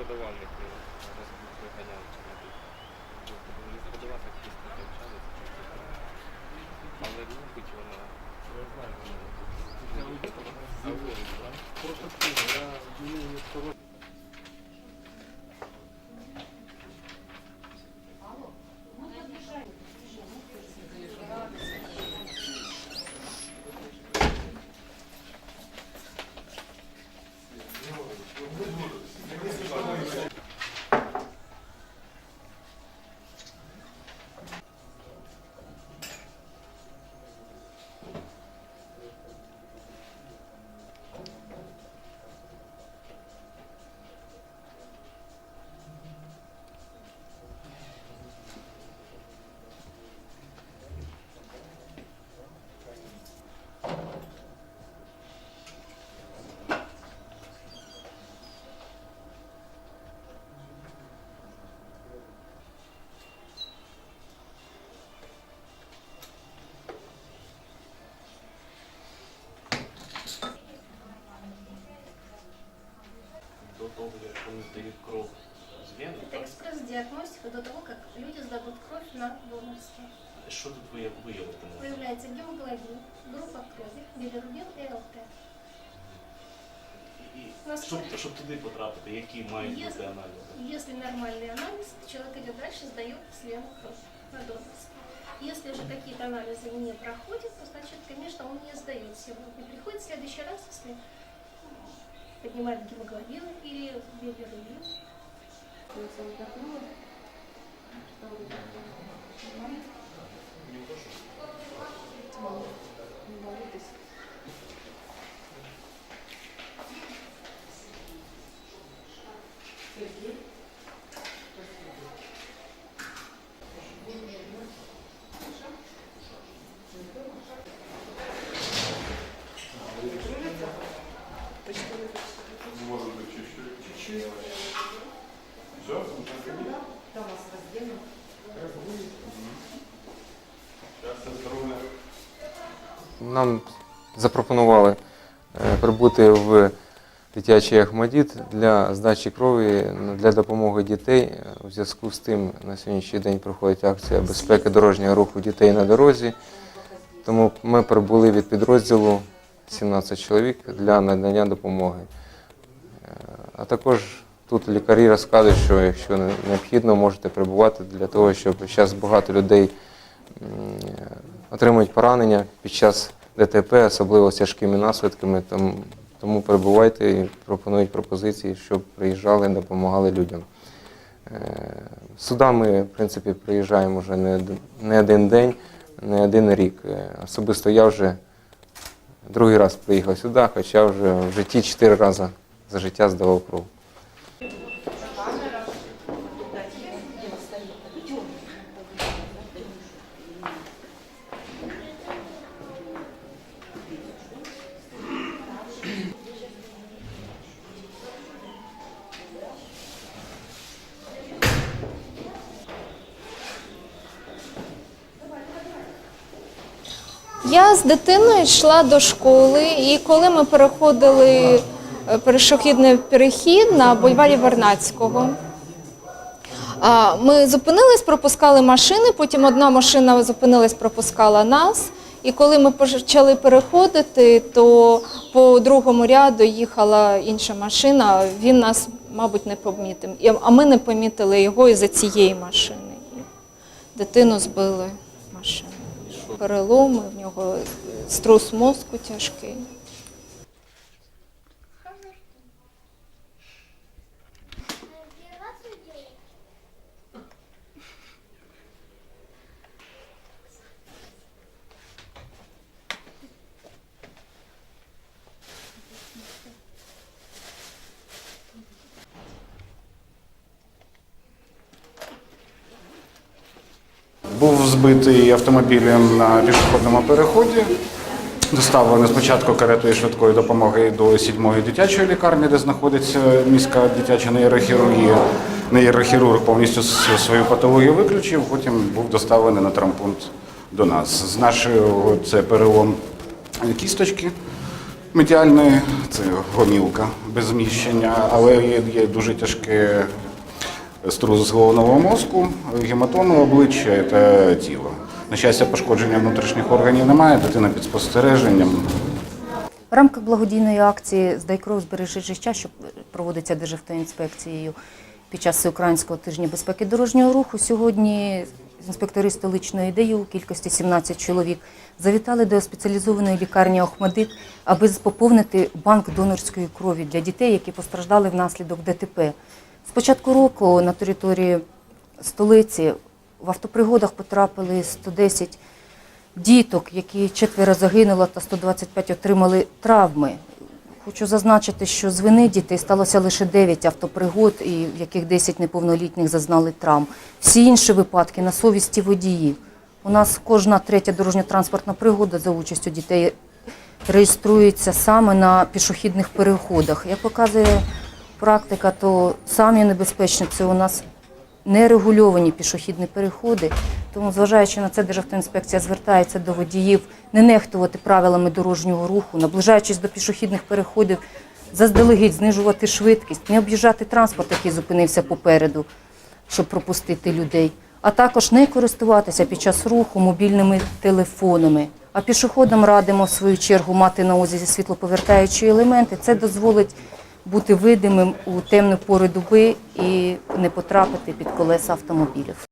раз ми виганяли чи не бив. Мені сподобалося, як пісня навчалися, але любить вона. Не любить, а говорить, так? До вони здають кров з вени, Это так? экспресс-диагностика до того, как люди сдадут кровь на донорство. що тут ви- виявити можна? Выявляется гемоглобин, группа крови, билирубин и ЛТ. І Наскільки? щоб, щоб туди потрапити, які мають Є- бути аналізи? Если нормальный анализ, человек идет дальше, сдает члену кровь на донорство. Если же какие-то анализы не проходят, то значит, конечно, он не сдает сегодня. Приходит в следующий раз, если поднимает гемоглобин или билирубин. Солнце вдохнуло. Что? Не укушено. Не. Нам запропонували е, прибути в дитячий Ахмадіт для здачі крові для допомоги дітей. У зв'язку з тим на сьогоднішній день проходить акція безпеки дорожнього руху дітей на дорозі. Тому ми прибули від підрозділу 17 чоловік для надання допомоги. Е, А також тут лікарі розказують, що якщо не- необхідно, можете прибувати для того, щоб зараз багато людей отримують поранення під час ДТП, особливо з тяжкими наслідками. Тому, тому перебувайте і пропонують пропозиції, щоб приїжджали, допомагали людям. Е, Сюди ми, в принципі, приїжджаємо вже не, не один день, не один рік. Е, Особисто я вже другий раз приїхав сюди, хоча вже в житті чотири рази за життя здавав кров. Я з дитиною йшла до школи, і коли ми переходили е, перешохідний перехід на бульварі Вернацького, ми зупинились, пропускали машини, потім одна машина зупинилась, пропускала нас. І коли ми почали переходити, то по другому ряду їхала інша машина, він нас, мабуть, не помітив. А ми не помітили його із-за цієї машини. Дитину збили машину. Переломи, в нього струс мозку тяжкий. Був збитий автомобілем на пішохідному переході. Доставлено спочатку каретою швидкої допомоги до сідьмої дитячої лікарні, де знаходиться міська дитяча нейрохірургія. Нейрохірург повністю свою патологію виключив, потім був доставлений на травмпункт до нас. З нашого це перелом кісточки медіальної, це гомілка без зміщення, але є, є дуже тяжке струзус головного мозку, гематому обличчя та тіла. На щастя, пошкодження внутрішніх органів немає, дитина під спостереженням. В рамках благодійної акції «Здай кров, збережи життя», що проводиться Державтоінспекцією під час Всеукраїнського тижня безпеки дорожнього руху, сьогодні інспектори столичної ДЕЮ у кількості 17 чоловік завітали до спеціалізованої лікарні Охмадит, аби поповнити банк донорської крові для дітей, які постраждали внаслідок ДТП. З початку року на території столиці в автопригодах потрапили 110 діток, які четверо загинуло та 125 отримали травми. Хочу зазначити, що з вини дітей сталося лише 9 автопригод, і в яких 10 неповнолітніх зазнали травм. Всі інші випадки на совісті водіїв. У нас кожна третя дорожньо-транспортна пригода за участю дітей реєструється саме на пішохідних переходах. Як показує практика, то самі небезпечні це у нас нерегульовані пішохідні переходи. Тому, зважаючи на це, Державтоінспекція звертається до водіїв не нехтувати правилами дорожнього руху, наближаючись до пішохідних переходів, заздалегідь знижувати швидкість, не об'їжджати транспорт, який зупинився попереду, щоб пропустити людей, а також не користуватися під час руху мобільними телефонами. А пішоходам радимо в свою чергу мати на увазі світлоповертаючі елементи. Це дозволить бути видимим у темну пору доби і не потрапити під колеса автомобілів.